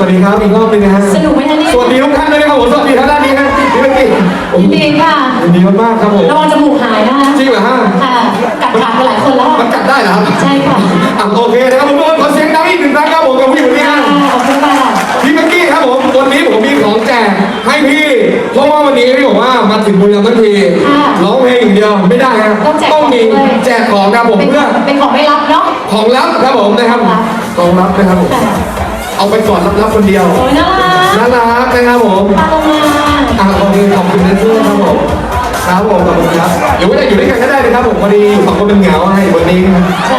สวัสดีครับอีกรอบหนึงนะฮะสนุกไหมคะเนี่ยสวัสดีทุกท่านด้วยนะครับผมสวัสดีท่านด้านนี้นะพี่เมื่อกี้โอ้โหยินดีค่ะยินดีมากๆครับผมระวังจมูกหายนะคะจริงเหรอฮะค่ะกัดขาไปหลายคนแล้วมันกัดได้เหรอครับใช่ค่ะอะโอเคนะครับผมทุกคนขอเสียงดังอีกหนึ่งครั้งครับผมกับผู้หญิงคนนี้ค่ะนะขอบคุณค่ะพี่เมื่อกี้ครับผมวันนี้ผมมีของแจกให้พี่เพราะว่าวันนี้พี่บอกว่ามาถึงบุรีรัมย์ทั้งทีร้องเพลงอย่างเดียวไม่ได้ครับต้องมีแจกของครับผมเป็นเพื่อเป็นของไม่รับเนาะของลับครับผมนะครับของลับนะครับผมค่ะ เอาไปก่อนรับๆคนเดียวโอ้ยน่ารักน่ารักนะครับผมปลาโลมาอะโอเคขอบคุณนะเพื่อนครับผมครับผมขอบคุณครับเดี๋ยวไม่ได้อยู่ด้วยกันก็ได้นะครับผมพอดีอยู่สองคนเป็นเหงาให้วันนี้ครับใช่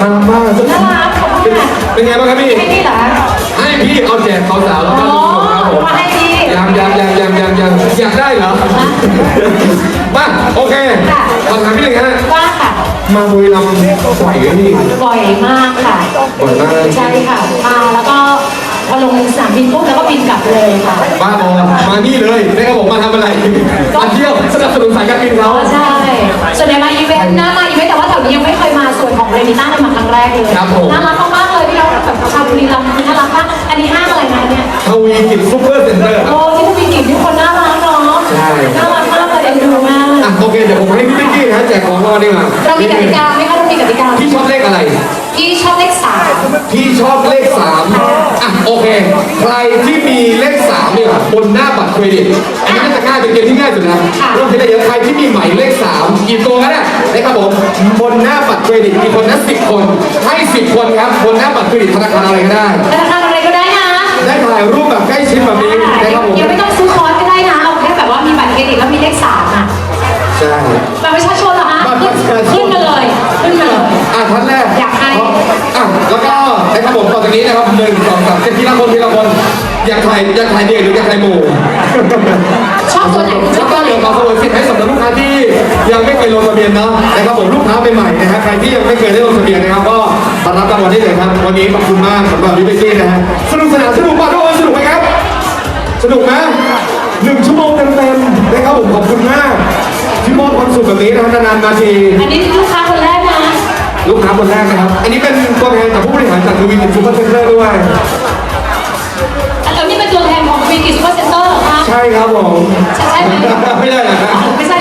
มากมากน่ารักขอบคุณค่ะเป็นไงบ้างครับพี่ให้นี่เหรอให้พี่เอาแจกสาวๆแล้วอ๋ก็อลูกๆครับผมมาให้พี่ยังยังยังยังยังยังอยากได้เหรอมาโอเคขอถามพี่หนึ่งฮะ ว่าค่ะ มาบุรีรัมย์ไหวไหมพี่บ่อยมากค่ะ บ่อยมากใช่ค่ะ มาแล้วก็พอลงสนามบินปุ๊บแล้วก็บินกลับเลยค่ะ บ้าบอมานี่เลยนะครับผมมาทำอะไรมาเที่ยวสนับสนุนสายการบินเขาใช่ ส่วนใหญ่มาอีเวนต์หน้ามาอีเวนต์แต่ว่าแถวนี้ยังไม่เคยมาส่วนของเรนิต้าเนี่ยมาครั้งแรกเลยครับผมน่ารักมากๆเลยพี่น้องแบบชาวบุรีรัมย์น่ารักมากอันนี้ห้างอะไรนะเนี่ยทวีกิจซูเปอร์เซ็นเตอร์โอ้ที่ทวีกิจที่คนน่ารักเนาะใช่น่ารักมากเลยเอ็น ดูมากอะโอเคเดี๋ยวผมให้พี่ติ๊กกี้นะแจกของรางวัลดีกว่าเรามีกติกาไหมคะเรามีกติกาพี่ชอบเลขอะไร พี่ชอบเลขสามพี่ชอบเลขสามอะโอเค ใครที่มีเลขสามเนี่ยบนหน้าบัตรเครดิตอันนี้น่าจะง่ายเป็นเกมที่ง่ายสุดนะเริ่มที่ได้เยอะใครที่มีหมายเลขสามกี่ตัวกันเนี่ยนะครับผมบนหน้าบัตรเครดิตมีคนนั้นสิบคนให้สิบคนครับบนหน้าบัตรเครดิตธนาคารอะไรก็ได้ธนาคารอะไรก็ได้นะได้ถ่ายรูปแบบใกล้ชิดแบบนี้นะครับผมยังไม่ต้องซื้อคอร์สก็ได้นะ เอาแค่แบบว่ามีบัตรดิตแล้วมีเลขสามอะใช่ บัตรประชาชนเหรอฮะบัตรประชาชน ขึ้นมาเลย ขึ้นมาเลย อะท่านแรกอยากให้ อะแล้วก็นะครับผมต่อจากนี้นะครับหนึ่งสองสามเจ็ดทีละคนทีละคนอยากถ่ายอยากถ่ายเดี่ยวหรืออยากถ่ายหมู่ชอบตัวไหนชแล้อวบก็ตัวไหนเดี๋ยวขอสมุนสิทธิ์ให้สำหรับลูกค้าที่ยังไม่เคยลงทะเบียนเนาะนะครับผมลูกค้าใหม่ๆนะฮะใครที่ยังไม่เคยได้ลงทะเบียนนะครับก็มารับรางวัลได้เลยครับวันนี้ขอบคุณมากสำหรับวิเบซี่นะฮะสนุกสนานสนุกป่ะทุกคนสนุกไหมครับ สนุกไหมหนึ่งชั่วโมง ผมขอบคุณมากที่มอบความสุขแบบนี้นะฮะนานๆมาทีอันนี้ลูกค้าคนแรกนะลูกค้าคนแรกนะครับ อันนี้เป็นตัวแทนจากผู้บริหารจากทวีกิจซูเปอร์เซ็นเตอร์ด้วยอันนี้เป็นตัวแทนของวีกิซูเปอร์เซ็นเตอร์เหรอคะใช่ครับผมใช่ใช่ไหมไม่ได้นะฮะไม่ใช่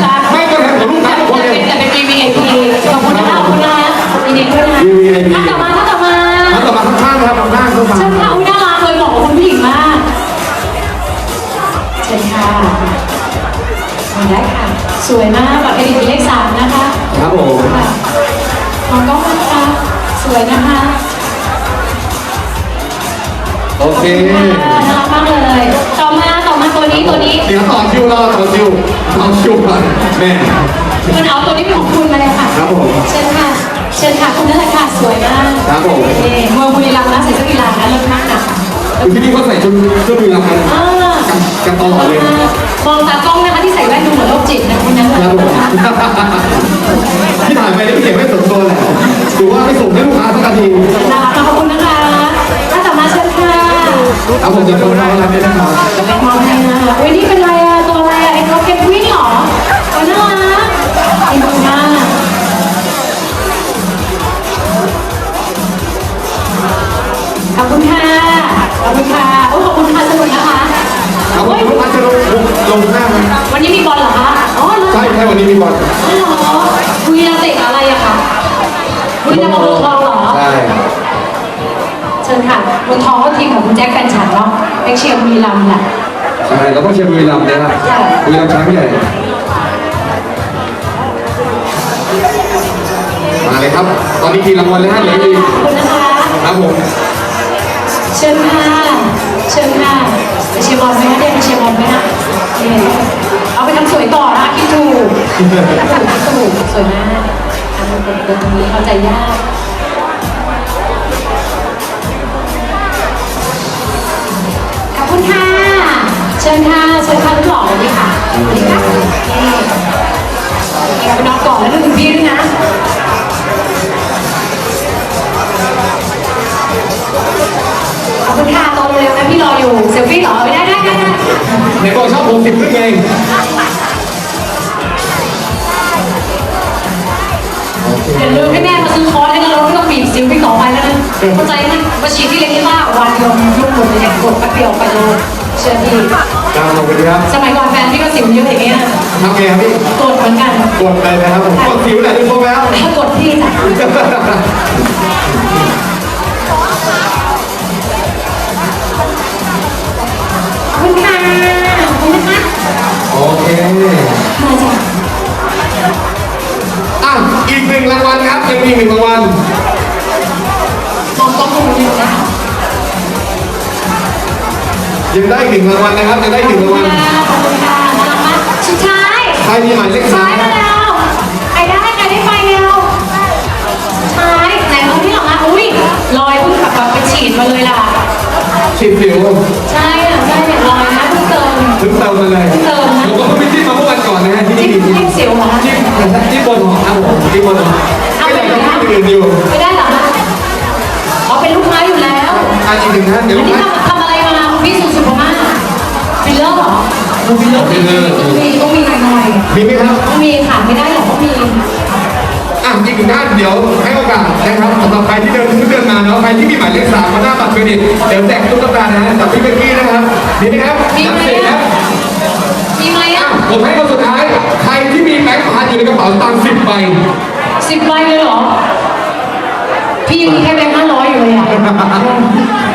วยมากบัตรเครดิตเป็นเลขสามนะคะครับผม ค่ะมองกล้องนะคะสวยนะคะโอเคน่ารักมากเลยต่อมาต่อมาตัวนี้ตัวนี้เดี๋ยวต่อคิวรอต่อคิวต่อคิวก่อนแม่ คุณเอาตัวนี้เป็นของคุณมาเลยค่ะครับผมเชิญค่ะเชิญค่ะคุณนั่นแหละค่ะสวยมากครับผมนี่เมืองบุรีรัมย์นะใส่เสื้อกีฬานะเลิศมากนะคือที่นี่เขาใส่ชุดเสื้อบุรีรัมย์กันอ่า กันกันตลอดเลยมองตากล้องนะคะที่ใส่แว่นดูเหมือนโรคจิตนะคุณนั้นนะครับผมที่ถ่ายไปนี่ไม่เก็บไม่สมตัวแหละถือว่าไม่ส่งให้ลูกค้าสักนาทีน่ารักขอบคุณนะคะถ้าต่อมาเชิญค่ะครับผมจะโดนเราแล้วนะครับจะเป็นมองให้นะเว้ยนี่เป็นอะไรอะตัวอะไรอะไอ้เขาเป็นวิ่งเหรอโอ้ยน่ารักขอบคุณมากขอบคุณค่ะขอบคุณค่ะโอ้ยขอบ ครับผมโอ้ยลูกค้าจะลงลงหน้าไหมวันนี้มีบอลเหรอคะอ๋อเหรอใช่ใช่วันนี้มีบอลอ๋อเหรอบุรีรัมย์เตะอะไรอะคะบุรีรัมย์กับเมืองทองเหรอใช่เชิญค่ะเมืองทองก็ทีมของคุณแจ็คแฟนฉันเนาะเอ็กเชียร์บุรีรัมย์แหละใช่เราต้องเชียร์บุรีรัมย์นะครับบุรีรัมย์ช้างใหญ่มาเลยครับ ตอนนี้กี่รางวัลแล้วฮะเหลืออีกขอบคุณนะคะครับผมเชิญค่ะ เชิญค่ะไปเชียร์บอลไหมคะเด็กไปเชียร์บอลไหมคะนี่เอาไปทำสวยต่อนะคิดถูกคิดถูกถูกสวยมากทำเป็นตรงนี้เข้าใจยากขอบคุณค่ะ เชิญค่ะเชิญค่ะลูกหล่อเลยค่ะนี่ค่ะนี่ไปนอนก่อนแล้วนึกถึงพี่ด้วยนะ ขอบคุณค่ะตอนเร็วนะพี่รออยู่ เซลฟี่เหรอไม่ได้ได้ได้ได้ไหนบอกชอบผมสิบขึ้นไงอย่าลืมให้แม่มาซื้อคอร์สให้นะเราไม่ต้องบีบสิวพี่ต่อไปแล้วนะเข้าใจไหมว่าชีที่เล็กที่มากวันเดียวยุ่งดเลยเนี่ยกดแป๊บเดียวไปเลยเชื่อพี่ตามลงไปดีครับสมัยก่อนแฟนพี่ก็สิวเยอะอย่างเงี้ยทำไงครับพี่กดเหมือนกันกดเลยนะครับผมกดสิวแหละทุกคนแล้วถ้ากดพี่จ้ะ คุณค่ะขอบคุณนะคะโอเคมาจ้ะอะอีกหนึ่งรางวัลครับยังมีอีกหนึ่งรางวัลมองกล้องตรงนี้นะ ยังได้อีกหนึ่งรางวัลนะครับยังได้อีกหนึ่งรางวัลขอบคุณค่ะน่ารักมากสุดท้ายใครมีหมายเลขสุดสาท้ามยมาแล้วใครได้ใครได้ไปเร็วสุดท้ายไหนเอาที่หลังนะอุ้ยลอยเพิ่งขับไปฉีดมาเลยล่ะฉีดสิว ใช่ ถึงเติมมาเลยเติมนะผมก็เพิ่งไปจิ้มมาเมื่อวันก่อนนะฮะที่จิ้นี่มจิ้มสิวเหรอคะจิ้มจิ้มบนหอครับผมจิ้มบนหอเอาไม่ไปได้ไหนทำนะที่อื่นอยู่ไม่ได้เหรอคะอ๋อเป็นลูกค้าอยู่แล้วอะอีกหนึ่งนะเดี๋ยวอันนี้นะทำทำอะไรมาคุณพี่สุสุภาพฟิลเลอร์เหรอฟิลเลอร์ฟิลเลอร์ต้องมีต้องมีหน่อยมีไหมครับๆต้องมี นึ่งท่านเดี๋ยวให้โอกาสนะครับสำหรับใครที่เดินขึ้นเดินมาเนาะใครที่มีหมายเลขสามมาหน้าบัตรเครดิตเดี๋ยวแจกตุ๊กตานะฮะจากพี่เบกกี้นะครับมีไหมครับมีไหมนับสิบคอะรับมีไหมอะอะผมให้คนสุดท้ายใครที่มีแบงค์พันอยู่ในกระเป๋าตังค์สิบใบสิบใบเลยเหรอพี่ยังมีแค่แบงค์ห้าร้อยอยู่เลยอะ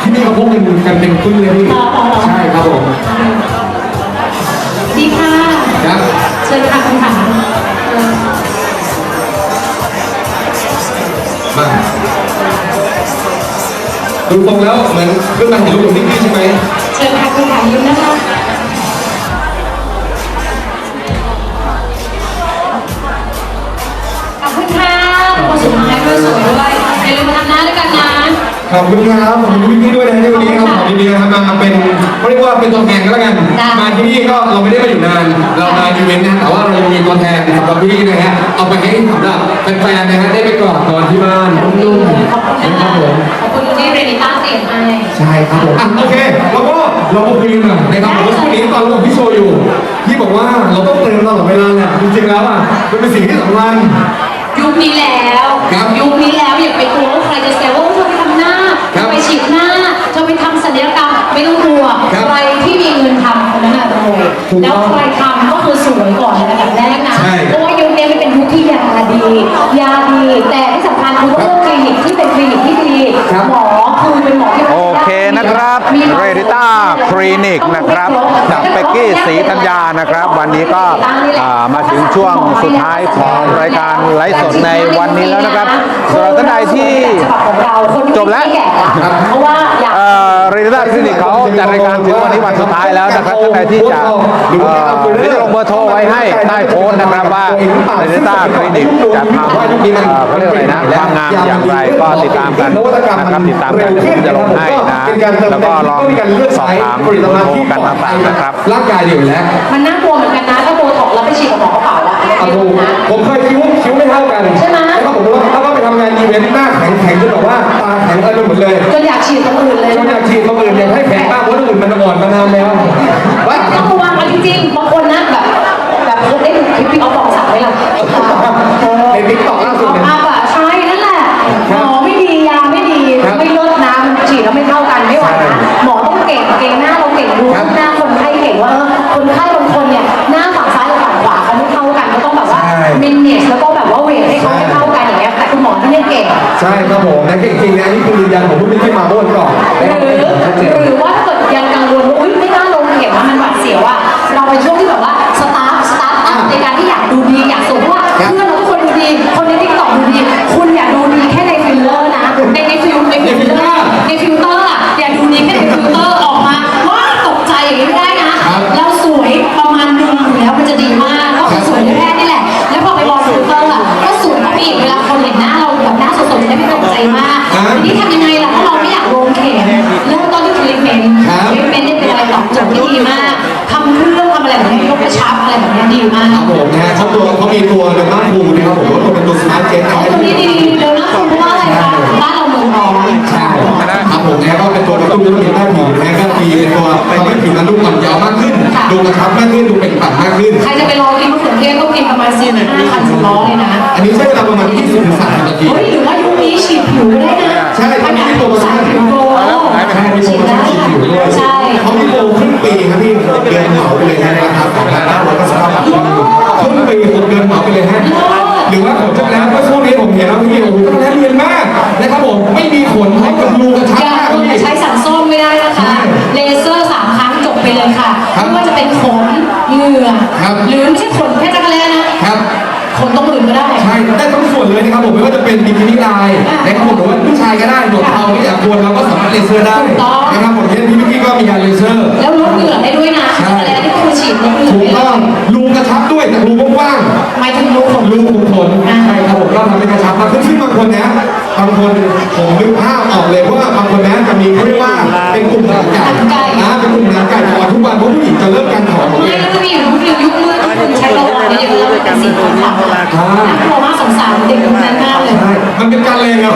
ที่นี่เขาพกเงินกันเป็นครึ่งเลยพี่อ๋ออ๋ออ๋อใช่ครับผมดีค่ะครับเชิญค่ะคุณค่ะ มาดูตรงแล้วเหมือนขึ้นมาเห็นรูปของนิกกี้ใช่ไหมเชิญค่ะคุณถ่ายรูปนะคะ ขอบคุณครับขอบคุณนิกกี้ด้วยนะที่วันนี้ครับขอยินดีนะครับมาเป็นเขาเรียกว่าเป็นตัวแทนก็แล้วกัน ได้ มาที่นี่ก็เราไม่ได้มาอยู่นาน เรามาอีเวนต์นะแต่ว่าเรายังมีตัวแทนสำหรับพี่นะฮะเอาไปให้สำหรับแฟนๆนะฮะได้ไปกอดนอนที่บ้านนุ่มขอบคุณๆนะนะครับคะผมขอบคุณที่เรนิต้าเสียงให้ใช่ครับผมอะโอเคแล้วก็เราก็คุยกันหน่อยนะครับผมว่าช่วงนี้ตอนเราพี่โชว์อยู่พี่บอกว่าเราต้องเตือนตลอดเวลาแหละจริงๆแล้วอะมันเป็นสิ่งที่สำคัญ ยุคนี้แล้ว ครับ ยุคนี้แล้วอย่าไปกลัวว่าใครจะแซวว่าเธอไปทำ หน้าครัเธบอไปฉีดหน้าเธอไปทำศัลยกรรมไม่ต้องกลัวครับใครที่มีเงินทำคนนั้นน่ะรวยถูกต้องแล้วใครทำก็คือสวยก่อนในอันดับแรกนะใช่เพราะว่ายุคนี้มันเป็นยุคที่ยาดี ยาดี แต่ที่สำคัญคือต้องเลือกคลินิกที่เป็นคลินิกที่ดี ครับหมอคือเป็นหมอที่โอเคนะครับเรดิต้าคลินิกนะครับจากเป็กกี้ศรีธัญญานะครับ วันนี้ก็อ่ามาถึงช่วงสุดท้ายของรายการไลฟ์สดในวันนี้แล้วนะครับสำหรับท่านใดที่จบแล้วเพราะว่าอยากเอ่อเรดิต้าคลินิกเขาจัดรายการถึงวันนี้วันสุดท้ายแล้วนะครับท่านใดที่จะเอ่อเดี๋ยวจะลงเบอร์โทรไว้ให้ใต้โพสต์นะครับว่าเรดิต้าคลินิกจะทำเอ่อเขาเรียกอะไรนะความงามอย่างไรก็ติดตามกันนะครับติดตามกันเดี๋ยวผมจะลงให้นะแล้วก็ลองสอบถามเบอร์โทรกันต่างๆนะครับร่างกายอยู่แล้วมันน่ากลัวเหมือนกันนะถ้าโบท็อกซ์แล้วไปฉีดกับหมอกระเป๋าอะเอาดูนะผมเคยคิ้วคิ้วไม่เท่ากันใช่ไหมแล้วก็ผมว่าถ้าว่าไปทำงานอีเวนต์หน้าแข็งแข็งจนแบบว่าตาแข็งอะไรไปหมดเลยจนอยากฉีดคนอื่นเลยจนอยากฉีด ใช่ครับผมและจริงๆนะนี่คือยืนยันผมพูดไม่ใช่มาเมื่อวันก่อนหรือหรือ ดีมากครับผมนะฮะเขาตัวเขามีตัวเดอะมาร์คูนะครับผมว่าตัวเป็นตัวสมาร์ทเจ็ตนะคตรับรงนี้ดีๆเดี๋ยวนะคุณเพราะว่าอะไรคะบ้านเราเมืองร้อนใช่ครับผมนะก็เป็นตัวกระตุ้นเรื่องผิวหน้าผิวนะก็มีเป็นตัวทำให้ผิวนั้นดูอ่อนเยาว์มากขึ้น ดูกระชับมากขึ้นดูเป็นปัดมากขึ้น ใครจะไปรอกินมะเขือเทศต้องกินประมาณสี่ห้าคันสิบล้อเลยนะ อันนี้ใช้เวลาประมาณ20ถึง30นาทีเฮ้ยหรือว่ายุคนี้ฉีดผิวได้ ปีครับพี่หกเดือนเหมาไปเลยนะราคาของร้าร้อยเก้าสิบเก้าบาทครึ่งปีหกเดือนเหมาไปเลยฮะหรือว่าขนจักรแล้ก็ช่วงนี้ผมเห็นแล้วพี่โอ้โหจักรแล้เรียนมากนะครับผมไม่มีขนเท่ากับรูกระชับอย่ามากคุณพี่ ใช้สันส้มไม่ได้นะคะ เลเซอร์สามครั้งจบไปเลยค่ะไม่ว่าจะเป็นขนเหงื่อหรือไม่ใช่ขนแค่จักรแล้นะครับขนตรงอื่นก็ได้ใช่ได้ทั้งส่วนเลยนะครับผมไม่ว่าจะเป็นบิกินี่ลายนะครับผมหรือว่าผู้ชายก็ได้หนวดเขาไม่อยากกวนเราก็สามารถเลเซอร์ได้นะครับผมที่พี่มิกกี้ก็มีการเลเซอร์แล้ว ดเหงื่อได้ด้วยนะใช่จักรแล้นี่คือฉีดลดเหงื่อถูกได้ต้องเลยรูกระชับด้วยแต่รูกว้างหมายถึงรูขนๆรูขุมขนอ่า ใช่ครับผมก็ทำให้กระชับมากขึ้นซึ่งบางคนนะบางคนผมนึกภาพออกเลยเพราะว่าบางคนนะจะมีเขาเรียกว่าเป็นกลุ่มหนังไก่นะเป็นกลุ่มหนังไก่พอทุกวันเพราะผู้หญิงจะเริ่มการถอนของไม่เองแล้วก็มีอยู่ยุคหนึ่งยุคมืดที่คุณใช้โลหะเยอะๆแล้วเป็นสีขาวน่ากลัวมากสงสารเด็กคนนั้นมากเลย ใช่มันเป็นการแรงเงา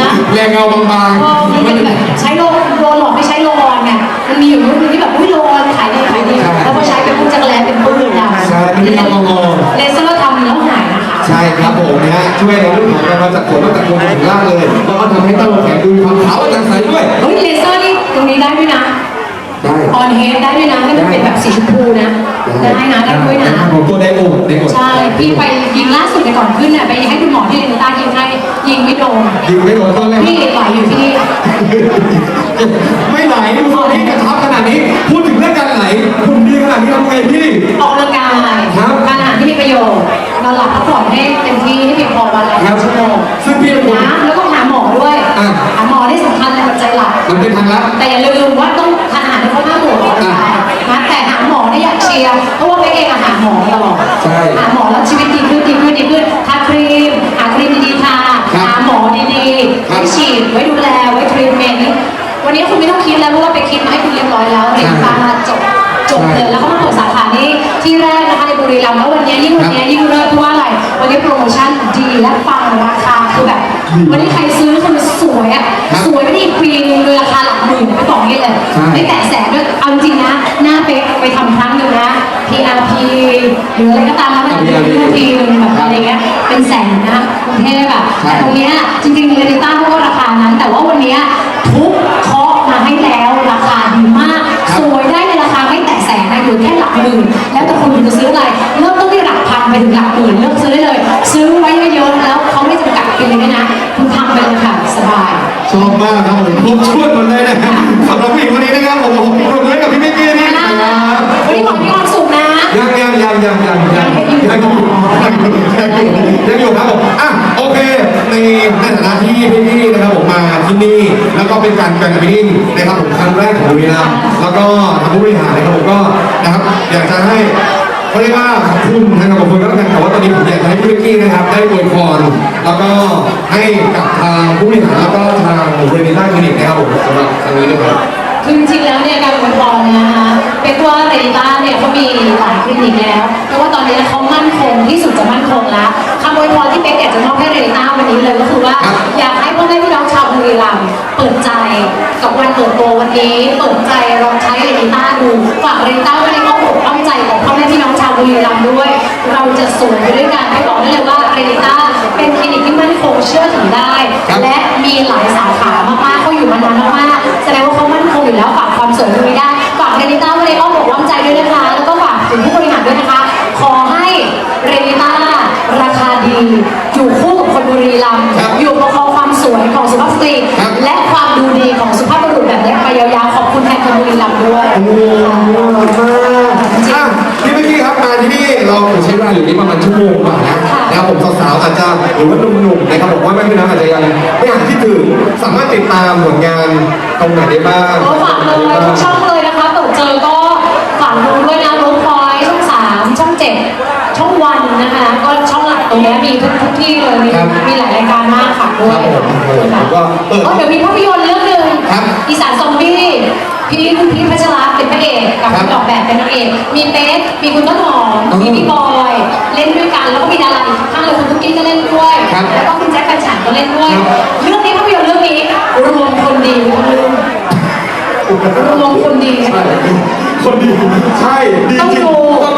นะแรงเงาบางพอมันๆเป็น ช่วยในเรื่องของการมาจากขนมาจากตัวถึงล่างเลยแล้วก็ทำให้ต้นแขนดูมีความขาวกระจ่างใสด้วย เฮ้ยเลเซอร์นี่ตรงนี้ได้ด้วยนะ ได้ออนเฮดได้ด้วยนะให้มันเป็นแบบสีชมพูนะ ได้นะได้ด้วยนะผมตัวไดโอไดโอใช่ พี่ไปยิงล่าสุดในยก่อนขึ้นเนี่ยไปให้คุณหมอที่เรนต้ายิงให้ยิงไม่โดนยิงไม่โดนต้นแรกพี่ไหวอยู่ที่นี่ไม่ไหลดูตัวนี้กระชับขนาดนี้ พูดถึงเรื่องการไหลคุณดีขนาดนี้ทำไงพี่ ออกกำลังกายครับ ประโยชน์นอนหลับพักผ่อนให้เต็มที่ให้เพียงพอวันละครับชั่วโมงซึ่งพี่เป็นคน นะแล้วก็หาหมอด้วยอะ หาหมอที่สำคัญในปัจจัยหลัก มันเป็นทางลัด แต่อย่าลืมว่าต้องทานอาหารให้ครบห้าหมู่ก่อนอะนะแต่หาหมอเนี่ยอยากเชียร์เพราะว่าไปเองอะหาหมอตลอดใช่หาหมอแล้วชีวิตดีขึ้นดีขึ้นดีขึ้นทาครีมหาครีมดีๆทาครับหาหมอดีๆครับไว้ฉีดไว้ดูแลไว้ทรีทเมนต์วันนี้คุณไม่ต้องคิดแล้วเพราะว่าไปคิดมาให้คุณเรียบร้อยแล้วเรียนตามมาจบจบเลยแล้วก็มาเปิดสาขานี้ที่แรกนะคะในบุ รีรัมย์แล้ววันนี้ยิ่งวันนี้ยิ่งเลิศเพราะว่าอะไร วันนี้โปรโมชั่นดีและปังราคาคือแบบ วันนี้ใครซื้อคือสวยอะครับสวยไม่ได้ควีนเลยราคาหลักหมื่นไปบอกนี่เลยใช่ไม่แตะแสนด้วยเอาจริงนะ หน้าเป๊กไปทำครั้งหนึ่งนะ PRP หรืออะไรก็ตามแล้วมันเป็นเรื่องทีนึงแบบอะไรเงี้ยเป็นแสนนะกรุงเทพอะใช่แต่ตรงเนี้ยจริงๆเรดิต้าเขาก็ราคานั้น แต่ว่าวันเนี้ยทุกากครับผมครบช่วยหมดเลยนะครับสำหรับผู้หญิงคนนี้นะครับผมผมปรบมือให้กับพี่มิกกี้นี่นะครับวันนี้ขอมีความสุขนะยังยังยังยังยังยังยังอยู่ยังอยู่ครับผมอะโอเคในในฐานะที่พี่พี่ๆนะครับผมมาที่นี่แล้วก็เป็นการแบ่งมินิ่งนะครับผมครั้งแรกของบุรีรัมย์แล้วก็ทางผู้บริหารนะครับผมก็นะครับอยากจะให้ เขาเรียกว่าขอบคุณนะครับคุณก็แล้วกันแต่ว่าตอนนี้ผมอยากจะให้พี่วิกกี้นะครับได้อวยพรแล้วก็ให้กับทางผู้บริหารแล้วก็ทางบริษัทคลินิกนะครับผมสำหรับครั้งนี้ด้วยครับ คือจริงๆแล้วเนี่ยการอวยพรเนี่ยนะคะเป็นว่าเรนิต้าเนี่ยเขามีหลายคลินิกแล้วเพราะว่าตอนนี้เขามั่นคงที่สุดจะมั่นคงแล้วคำอวยพรที่เป๊กอยากจะมอบให้เรนิต้าวันนี้เลยก็คือว่าครับอยากให้พ่อแม่พี่น้องชาวบุรีรัมย์เปิดใจกับวันเปิดตัววันนี้ เปิดใจลองใช้เรนิต้าดูฝากเรนิต้าไว้ในอ้อมอกอ้อมใจของพ่อแม่พี่น้องชาวบุรีรัมย์ด้วย เราจะสวยไปด้วยกันให้บอกได้เลยว่าเรนิต้าเป็นคลินิกที่มั่นคงเชื่อถือได้ สวยตรงนี้ได้ฝากเรนิต้าไว้ในอ้อมอกอ้อมใจด้วยนะคะ แล้วก็ฝากถึงผู้บริหารด้วยนะคะ ขอให้เรนิต้าราคาดี อยู่คู่กับคนบุรีรัมย์ครับอยู่ประคองความสวยของสุภาพสตรีครับ และความดูดีของสุภาพบุรุษแบบนี้ไปยาวๆ ขอบคุณแทนคนบุรีรัมย์ด้วย โอ้โหน่ารักมากอะพี่เมื่อกี้ครับมาที่นี่เราใช้เวลาอยู่นี่ประมาณชั่วโมงกว่านะนะครับผมสาวๆอาจจะหรือว่าหนุ่มๆนะครับผมว่าแม่พี่น้องอาจจะยังไม่อ่านที่ถึงสามารถติดตามผลงานตรงไหนได้บ้างก็ฝากเลยทุกช่องเลยนะคะเปิดเจอก็ฝากดูด้วยนะรูปพอยช่องสามช่องเจ็ดช่องวันนะคะ ก็ช่องหลักตรงเนี้ยมีทุกทุกที่เลยมีครับมีหลายรายการมากค่ะด้วยครับผมผมก็เปิดอ๋อเดี๋ยวมีภาพยนตร์เรื่องหนึ่งครับอีสานซอมบี้พี่คุณพี่พัชระเป็นพระเอกกับครับคุณดอกแบบเป็นนางเอกมีเป๊กมีคุณต้นหอมอ๋อมีพี่บอย เล่นด้วยกันแล้วก็มีดาราอีกข้างเลยคุณทุกกี้ก็เล่นด้วยครับแล้วก็คุณแจ็คแฟนฉันก็เล่นด้วย ครับ เรื่องนี้ภาพยนตร์เรื่องนี้รวมคนดีทั้งเรื่อง รวมคนดีใช่คนดี ใช่ดีต้องจริงดู ต้องไ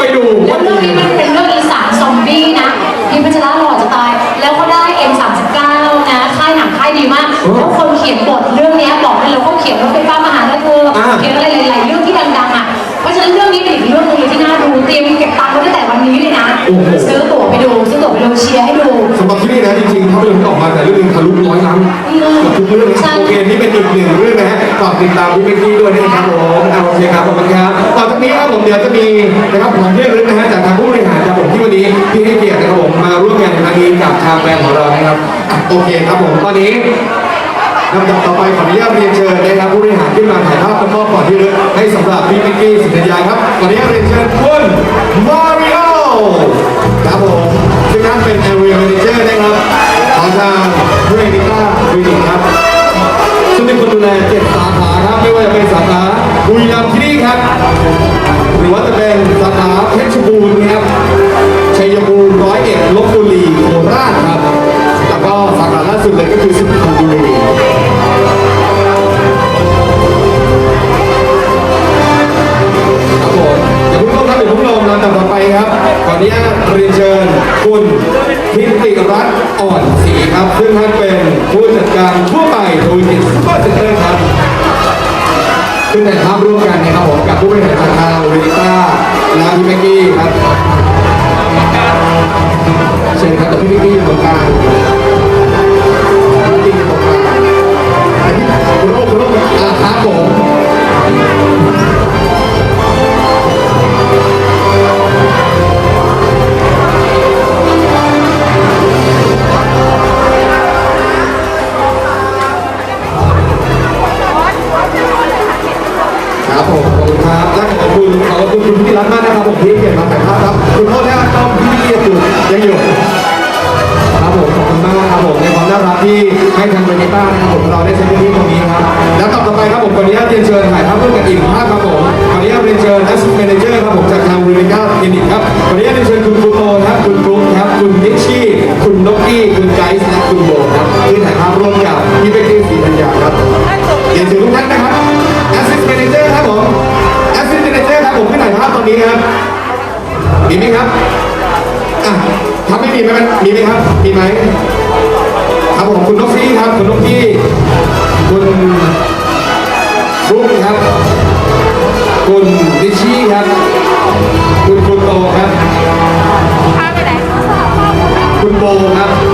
ปดูแล้วางแบรนด์ของเรานะครับ โอเคครับผมตอนนี้ลำดับต่อไปขออนุญาตเรียนเชิญนะครับผู้บริหารขึ้นมาถ่ายภาพเป็นมอบของที่ลึกให้สำหรับพี่มิกกี้สุนทรยาครับขออนุญาตเรียนเชิญคุณมาริโอครับผมซึ่งท่านเป็นแอเรียลเมนเจอร์นะครับของทางเรนิก้าคลินิกครับซึ่งเป็นคนดูแลเจ็ดสาขาครับไม่ว่าจะเป็นสาขาบุรีรัมย์ที่นี่ครับ หรือว่าจะเป็นสาขาเพชรบูรณ์ครับ ยภูมิร้อยเอ็ดลบบุรีโคราชครับ แล้วก็สาขาล่าสุดเลยก็คือสุพรรณบุรี มีไหมครับอะถ้ไม่มีไหมมีไหมครับ มีไหมครับผมคุณนกพี่ครับ คุณนกพี่คุณฟลุ๊งครับ คุณดิชี่ครับ คุณคุณโตครับ คุณโบครับ